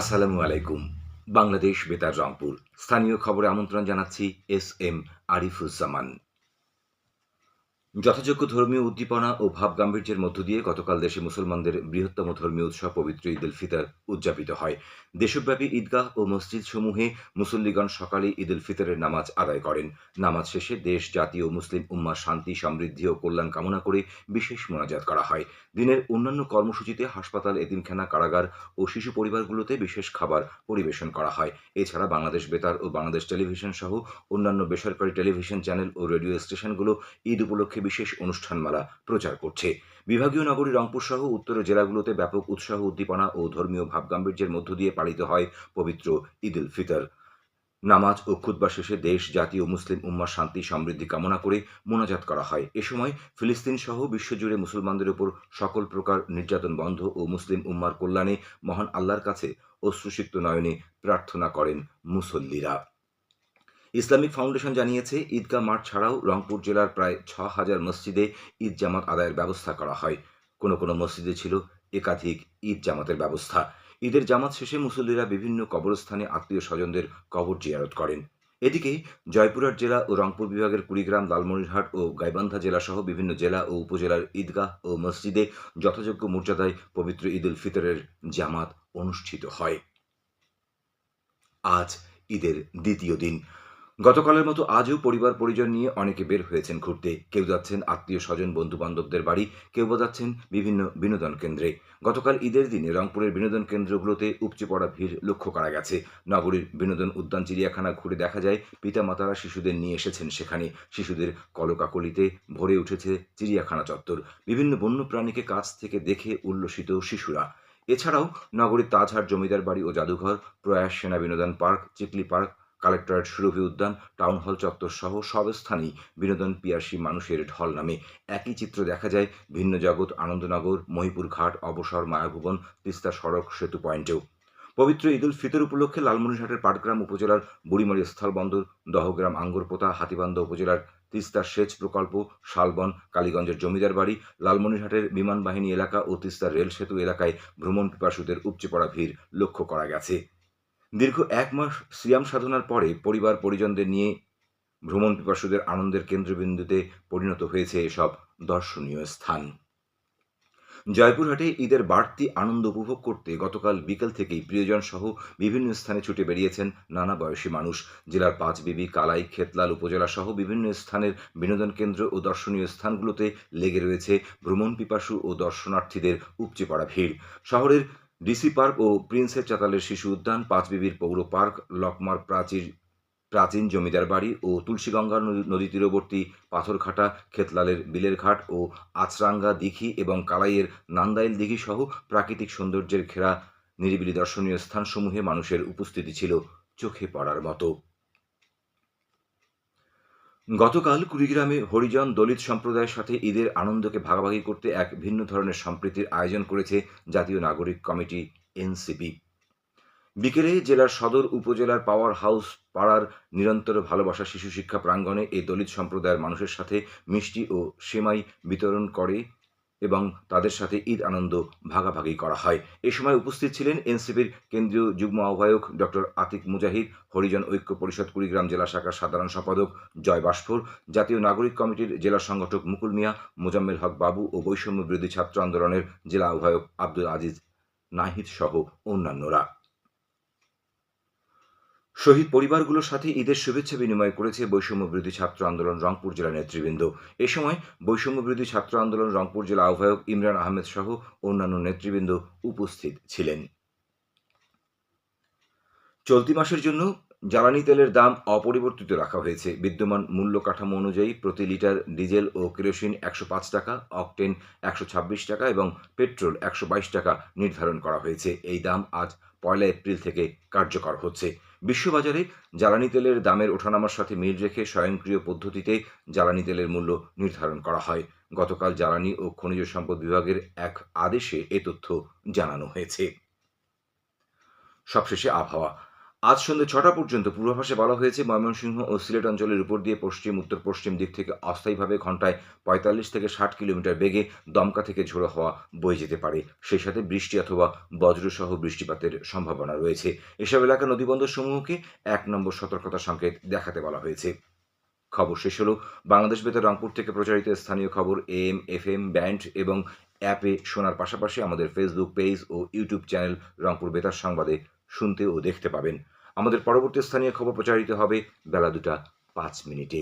আসসালামু আলাইকুম। বাংলাদেশ বেতার রংপুর। স্থানীয় খবরে আমন্ত্রণ জানাচ্ছি এস এম আরিফুজ্জামান। যথাযোগ্য ধর্মীয় উদ্দীপনা ও ভাব গাম্ভীর্যের মধ্য দিয়ে গতকাল দেশে মুসলমানদের বৃহত্তম ধর্মীয় উৎসব পবিত্র ঈদ উল ফিতর উদযাপিত হয়। দেশব্যাপী ঈদগাহ ও মসজিদ সমূহে মুসল্লিগণ সকালে ঈদ উল ফিতরের নামাজ আদায় করেন। নামাজ শেষে দেশ, জাতি ও মুসলিম উম্মার শান্তি, সমৃদ্ধি ও কল্যাণ কামনা করে বিশেষ মোনাজাত করা হয়। দিনের অন্যান্য কর্মসূচিতে হাসপাতাল, এতিমখানা, কারাগার ও শিশু পরিবারগুলোতে বিশেষ খাবার পরিবেশন করা হয়। এছাড়া বাংলাদেশ বেতার ও বাংলাদেশ টেলিভিশন সহ অন্যান্য বেসরকারি টেলিভিশন চ্যানেল ও রেডিও স্টেশনগুলো ঈদ উপলক্ষে বিশেষ অনুষ্ঠানমালা প্রচার করছে। বিভাগীয় নগরী রংপুর সহ উত্তরের জেলাগুলোতে ব্যাপক উৎসাহ, উদ্দীপনা ও ধর্মীয় ভাবগাম্ভীর্যের মধ্য দিয়ে পালিত হয় পবিত্র ঈদ উল ফিতর। নামাজ ও খুতবা শেষে দেশ, জাতি ও মুসলিম উম্মার শান্তি, সমৃদ্ধি কামনা করে মোনাজাত করা হয়। এ সময় ফিলিস্তিন সহ বিশ্বজুড়ে মুসলমানদের উপর সকল প্রকার নির্যাতন বন্ধ ও মুসলিম উম্মার কল্যাণে মহান আল্লাহর কাছে অশ্রুসিক্ত নয়নে প্রার্থনা করেন মুসল্লিরা। ইসলামিক ফাউন্ডেশন জানিয়েছে, ঈদগাহ মাঠ ছাড়াও রংপুর জেলার প্রায় ছ হাজার মসজিদে ঈদ জামাত আদায়ের ব্যবস্থা করা হয়। কোনো কোনো মসজিদে ছিল একাধিক ঈদ জামাতের ব্যবস্থা। ঈদের জামাত শেষে মুসল্লিরা বিভিন্ন কবরস্থানে আত্মীয় স্বজনদের কবর জিয়ারত করেন। এদিকে জয়পুরহাট জেলা ও রংপুর বিভাগের কুড়িগ্রাম, লালমনিরহাট ও গাইবান্ধা জেলা সহ বিভিন্ন জেলা ও উপজেলার ঈদগাহ ও মসজিদে যথাযোগ্য মর্যাদায় পবিত্র ঈদ উল ফিতরের জামাত অনুষ্ঠিত হয়। আজ ঈদের দ্বিতীয় দিন। গতকালের মতো আজও পরিবার পরিজন নিয়ে অনেকে বের হয়েছেন ঘুরতে। কেউ যাচ্ছেন আত্মীয় স্বজন বন্ধু বান্ধবদের বাড়ি, কেউ বা যাচ্ছেন বিভিন্ন বিনোদন কেন্দ্রে। গতকাল ঈদের দিনে রংপুরের বিনোদন কেন্দ্রগুলোতে উপচে পড়া ভিড় লক্ষ্য করা গেছে। নগরীর বিনোদন উদ্যান চিড়িয়াখানা ঘুরে দেখা যায়, পিতামাতারা শিশুদের নিয়ে এসেছেন সেখানে। শিশুদের কলকাকলিতে ভরে উঠেছে চিড়িয়াখানা চত্বর। বিভিন্ন বন্য প্রাণীকে কাছ থেকে দেখে উল্লসিত শিশুরা। এছাড়াও নগরীর তাজহাট জমিদার বাড়ি ও জাদুঘর, প্রয়াস সেনা বিনোদন park, Chikli park collectorate Surovi উদ্যান, টাউন হল চত্বর সহ সব স্থানেই বিনোদন পিয়াসী মানুষের ঢল নামে একই চিত্র দেখা যায় ভিন্ন জগৎ, আনন্দনগর, মহিপুর ঘাট, অবসর মায়াভুবন, তিস্তা সড়ক, সেতু পয়েন্টেও। পবিত্র ঈদুল ফিতর উপলক্ষে লালমনিরহাটের পাটগ্রাম উপজেলার বুড়িমারি স্থলবন্দর দহগ্রাম আঙ্গরপোতা, হাতিবান্ধা উপজেলার তিস্তার সেচ প্রকল্প, শালবন, কালীগঞ্জের জমিদার বাড়ি, লালমনিরহাটের বিমান বাহিনী এলাকা ও তিস্তার রেল সেতু এলাকায় ভ্রমণ পিপাসুদের উপচে পড়া ভিড় লক্ষ্য করা গেছে। দীর্ঘ এক মাস সিয়াম সাধনার পরে পরিবার পরিজনদের নিয়ে ভ্রমণ পিপাসুদের আনন্দের কেন্দ্রবিন্দুতে পরিণত হয়েছে এসব দর্শনীয় স্থান। জয়পুরহাটে ঈদের বাড়তি আনন্দ উপভোগ করতে গতকাল বিকেল থেকেই প্রিয়জন সহ বিভিন্ন স্থানে ছুটে বেরিয়েছেন নানা বয়সী মানুষ। জেলার পাঁচবিবি কালাই, খেতলাল উপজেলা সহ বিভিন্ন স্থানের বিনোদন কেন্দ্র ও দর্শনীয় স্থানগুলোতে লেগে রয়েছে ভ্রমণ পিপাসু ও দর্শনার্থীদের উপচে পড়া ভিড়। শহরের ডিসি পার্ক ও প্রিন্সের চাতালের শিশু উদ্যান পাঁচবিবির পৌর পার্ক, লকমার প্রাচীর, প্রাচীন জমিদার বাড়ি ও তুলসীগঙ্গা নদী তীরবর্তী পাথরঘাটা খেতলালের বিলের ঘাট ও আচরাঙ্গা দিঘি এবং কালাইয়ের নান্দাইল দিঘি সহ প্রাকৃতিক সৌন্দর্যের ঘেরা নিরিবিলি দর্শনীয় স্থানসমূহে মানুষের উপস্থিতি ছিল চোখে পড়ার মতো। গতকাল কুড়িগ্রামে হরিজন দলিত সম্প্রদায়ের সাথে ঈদের আনন্দকে ভাগাভাগি করতে এক ভিন্ন ধরনের সম্প্রীতির আয়োজন করেছে জাতীয় নাগরিক কমিটি, এনসিপি। বিকেলে জেলার সদর উপজেলার পাওয়ার হাউস পাড়ার নিরন্তর ভালোবাসা শিশু শিক্ষা প্রাঙ্গণে এই দলিত সম্প্রদায়ের মানুষের সাথে মিষ্টি ও সেমাই বিতরণ করে এবং তাদের সাথে ঈদ আনন্দ ভাগাভাগি করা হয়। এ সময় উপস্থিত ছিলেন এনসিপির কেন্দ্রীয় যুগ্ম আহ্বায়ক ডক্টর আতিক মুজাহিদ, হরিজন ঐক্য পরিষদ কুড়িগ্রাম জেলা শাখার সাধারণ সম্পাদক জয় বাসফোর জাতীয় নাগরিক কমিটির জেলা সংগঠক মুকুল মিয়া, মোজাম্মেল হক বাবু ও বৈষম্য বিরোধী ছাত্র আন্দোলনের জেলা আহ্বায়ক আব্দুল আজিজ নাহিদ সহ অন্যান্যরা। শহীদ পরিবারগুলোর সাথে ঈদের শুভেচ্ছা বিনিময় করেছে বৈষম্য বিরোধী ছাত্র আন্দোলন রংপুর জেলা নেতৃবৃন্দ। এ সময় বৈষম্য বিরোধী ছাত্র আন্দোলন রংপুর জেলা আহ্বায়ক ইমরান আহমেদ সহ অন্যান্য নেতৃবৃন্দ উপস্থিত ছিলেন। চলতি মাসের জন্য জ্বালানি তেলের দাম অপরিবর্তিত রাখা হয়েছে। বিদ্যমান মূল্য কাঠামো অনুযায়ী প্রতি লিটার ডিজেল ও কেরোসিন একশো পাঁচ টাকা, অকটেন একশো ছাব্বিশ টাকা এবং পেট্রোল একশো বাইশ টাকা নির্ধারণ করা হয়েছে। এই দাম আজ পয়লা এপ্রিল থেকে কার্যকর হচ্ছে। বিশ্ববাজারে জ্বালানি তেলের দামের ওঠানামার সাথে মিল রেখে স্বয়ংক্রিয় পদ্ধতিতে জ্বালানি তেলের মূল্য নির্ধারণ করা হয়। গতকাল জ্বালানি ও খনিজ সম্পদ বিভাগের এক আদেশে এ তথ্য জানানো হয়েছে। সবশেষে আবহাওয়া। আজ সন্ধ্যে ছটা পর্যন্ত পূর্বাভাসে বলা হয়েছে, ময়মনসিংহ ও সিলেট অঞ্চলের উপর দিয়ে পশ্চিম উত্তর পশ্চিম দিক থেকে অস্থায়ীভাবে ঘন্টায় পঁয়তাল্লিশ থেকে ষাট কিলোমিটার বেগে দমকা থেকে ঝোড়ো হওয়া বয়ে যেতে পারে। সেই সাথে বৃষ্টি অথবা বজ্রসহ বৃষ্টিপাতের সম্ভাবনা রয়েছে। এসব এলাকা নদীবন্দর সমূহকে এক নম্বর সতর্কতা সংকেত দেখাতে বলা হয়েছে। খবর শেষ হলো, বাংলাদেশ বেতার রংপুর থেকে প্রচারিত স্থানীয় খবর এম এফ এম ব্যান্ড এবং অ্যাপে শোনার পাশাপাশি আমাদের ফেসবুক পেজ ও ইউটিউব চ্যানেল রংপুর বেতার সংবাদে শুনতে ও দেখতে পাবেন। আমাদের পরবর্তী স্থানীয় খবর প্রচারিত হবে বেলা দুটা পাঁচ মিনিটে।